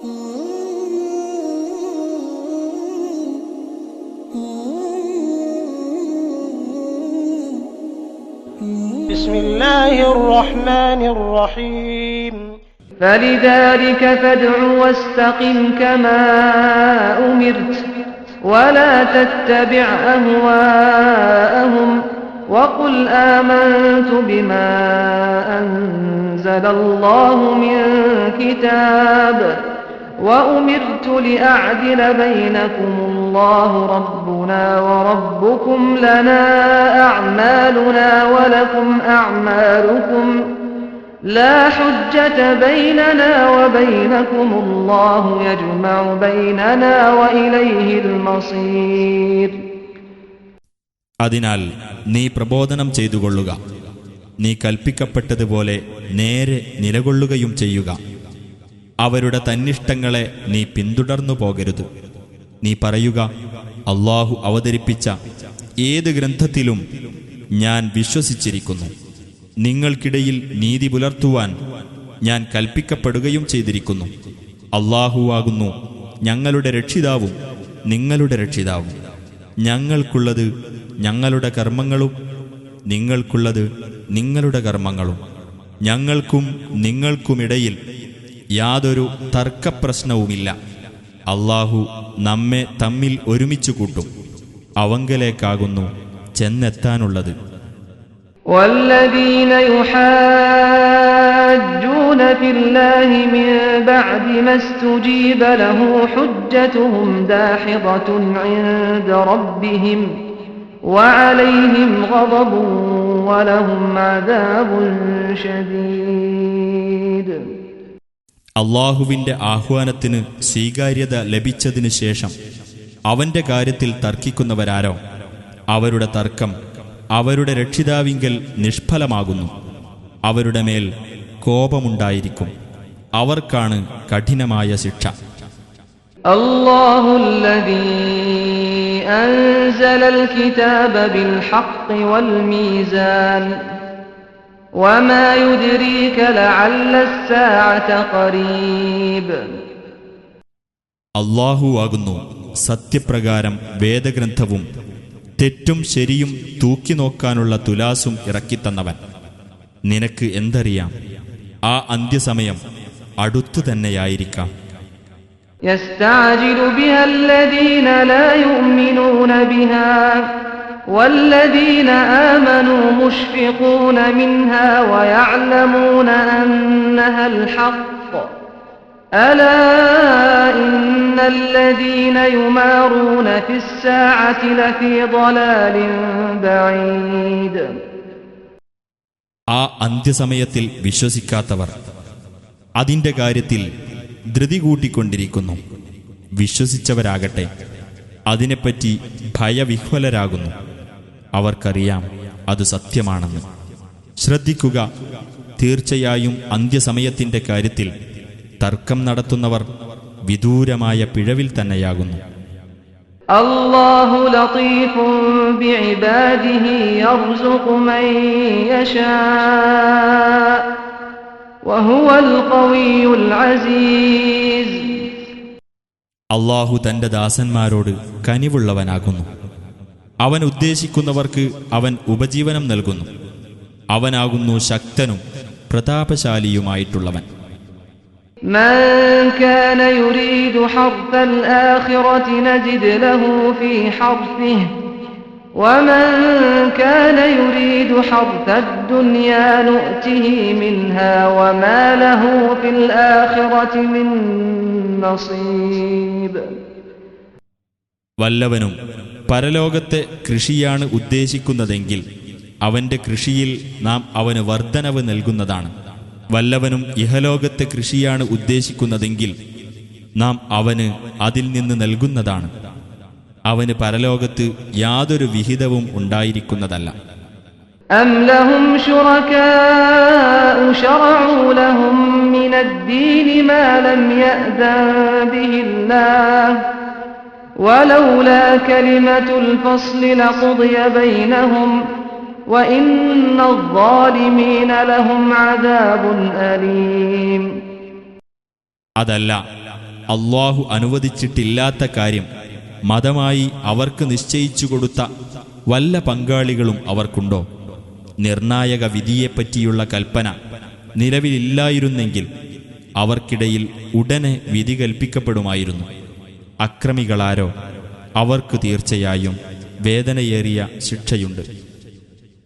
بسم الله الرحمن الرحيم فلذلك فادع واستقم كما أمرت ولا تتبع أهواءهم وقل آمنت بما أنزل الله من كتاب. وأمرت لأعدل بينكم الله ربنا وربكم لنا أعمالنا ولكم أعمالكم لا حجة بيننا وبينكم الله يجمع بيننا وإليه المصير അതിനാൽ നീ പ്രബോധനം ചെയ്തുകൊള്ളുക നീ കൽപ്പിക്കപ്പെട്ടതുപോലെ നേരെ നിലകൊള്ളുകയും ചെയ്യുക അവരുടെ തന്നിഷ്ടങ്ങളെ നീ പിന്തുടർന്നു പോകരുത്. നീ പറയുക അള്ളാഹു അവതരിപ്പിച്ച ഏത് ഗ്രന്ഥത്തിലും ഞാൻ വിശ്വസിച്ചിരിക്കുന്നു. നിങ്ങൾക്കിടയിൽ നീതി പുലർത്തുവാൻ ഞാൻ കൽപ്പിക്കപ്പെടുകയും ചെയ്തിരിക്കുന്നു. അള്ളാഹുവാകുന്നു ഞങ്ങളുടെ രക്ഷിതാവും നിങ്ങളുടെ രക്ഷിതാവും. ഞങ്ങൾക്കുള്ളത് ഞങ്ങളുടെ കർമ്മങ്ങളും നിങ്ങൾക്കുള്ളത് നിങ്ങളുടെ കർമ്മങ്ങളും. ഞങ്ങൾക്കും നിങ്ങൾക്കുമിടയിൽ യാതൊരു തർക്കപ്രശ്നവുമില്ല അള്ളാഹു നമ്മെ തമ്മിൽ ഒരുമിച്ചു കൂട്ടും അവങ്കലേക്കാകുന്നു ചെന്നെത്താനുള്ളത് والذين يحاجون في الله من بعد ما استجيب له حجتهم داحضة عند ربهم وعليهم غضب ولهم عذاب شديد അള്ളാഹുവിന്റെ ആഹ്വാനത്തിന് സ്വീകാര്യത ലഭിച്ചതിനു ശേഷം അവന്റെ കാര്യത്തിൽ തർക്കിക്കുന്നവരാരോ അവരുടെ തർക്കം അവരുടെ രക്ഷിതാവിങ്കൽ നിഷ്ഫലമാകുന്നു അവരുടെ മേൽ കോപമുണ്ടായിരിക്കും അവർക്കാണ് കഠിനമായ ശിക്ഷ الله الذي أنزل الكتاب بالحق والميزان അള്ളാഹുവാകുന്നു സത്യപ്രകാരം വേദഗ്രന്ഥവും തെറ്റും ശരിയും തൂക്കി നോക്കാനുള്ള തുലാസും ഇറക്കിത്തന്നവൻ നിനക്ക് എന്തറിയാം ആ അന്ത്യസമയം അടുത്തു തന്നെയായിരിക്കാം يستعجل بها الذين لا يؤمنون بها والذين آمنوا مشفقون منها ويعلمون أنها الحق ألا إن الذين يمارون في الساعة لفي ضلال بعيد ആ അന്ത്യസമയത്തിൽ വിശ്വസിക്കാത്തവർ അതിന്റെ കാര്യത്തിൽ ധൃതി കൂട്ടിക്കൊണ്ടിരിക്കുന്നു വിശ്വസിച്ചവരാകട്ടെ അതിനെപ്പറ്റി ഭയവിഹ്വലരാകുന്നു അവർക്കറിയാം അത് സത്യമാണെന്ന്. ശ്രദ്ധിക്കുക തീർച്ചയായും അന്ത്യസമയത്തിന്റെ കാര്യത്തിൽ തർക്കം നടത്തുന്നവർ വിദൂരമായ പിഴവിൽ തന്നെയാകുന്നു. അള്ളാഹു തന്റെ ദാസന്മാരോട് കനിവുള്ളവനാകുന്നു. അവൻ ഉദ്ദേശിക്കുന്നവർക്ക് അവൻ ഉപജീവനം നൽകുന്നു അവനാകുന്നു ശക്തനും പ്രതാപശാലിയുമായിട്ടുള്ളവൻ من كان يريد حرث الآخرة نجد له في حرثه ومن كان يريد حرث الدنيا نؤته منها وما له في الآخرة من نصيب വല്ലവനും പരലോകത്തെ കൃഷിയാണ് ഉദ്ദേശിക്കുന്നതെങ്കിൽ അവന്റെ കൃഷിയിൽ നാം അവന് വർധനവ് നൽകുന്നതാണ് വല്ലവനും ഇഹലോകത്തെ കൃഷിയാണ് ഉദ്ദേശിക്കുന്നതെങ്കിൽ നാം അവന് അതിൽ നിന്ന് നൽകുന്നതാണ് അവന് പരലോകത്ത് യാതൊരു വിഹിതവും ഉണ്ടായിരിക്കുന്നതല്ല أم لهم شركاء شرعوا لهم من الدين ما لم يأذن به الله ولولا كلمة الفصل لقضي بينهم وإن الظالمين لهم عذاب أليم അതല്ല അള്ളാഹു അനുവദിച്ചിട്ടില്ലാത്ത കാര്യം മതമായി അവർക്ക് നിശ്ചയിച്ചു കൊടുത്ത വല്ല പങ്കാളികളും അവർക്കുണ്ടോ നിർണായക വിധിയെപ്പറ്റിയുള്ള കൽപ്പന നിലവിലില്ലായിരുന്നെങ്കിൽ അവർക്കിടയിൽ ഉടനെ വിധി കൽപ്പിക്കപ്പെടുമായിരുന്നു അക്രമികളാരോ? അവർക്ക് തീർച്ചയായും വേദനയേറിയ ശിക്ഷയുണ്ട്.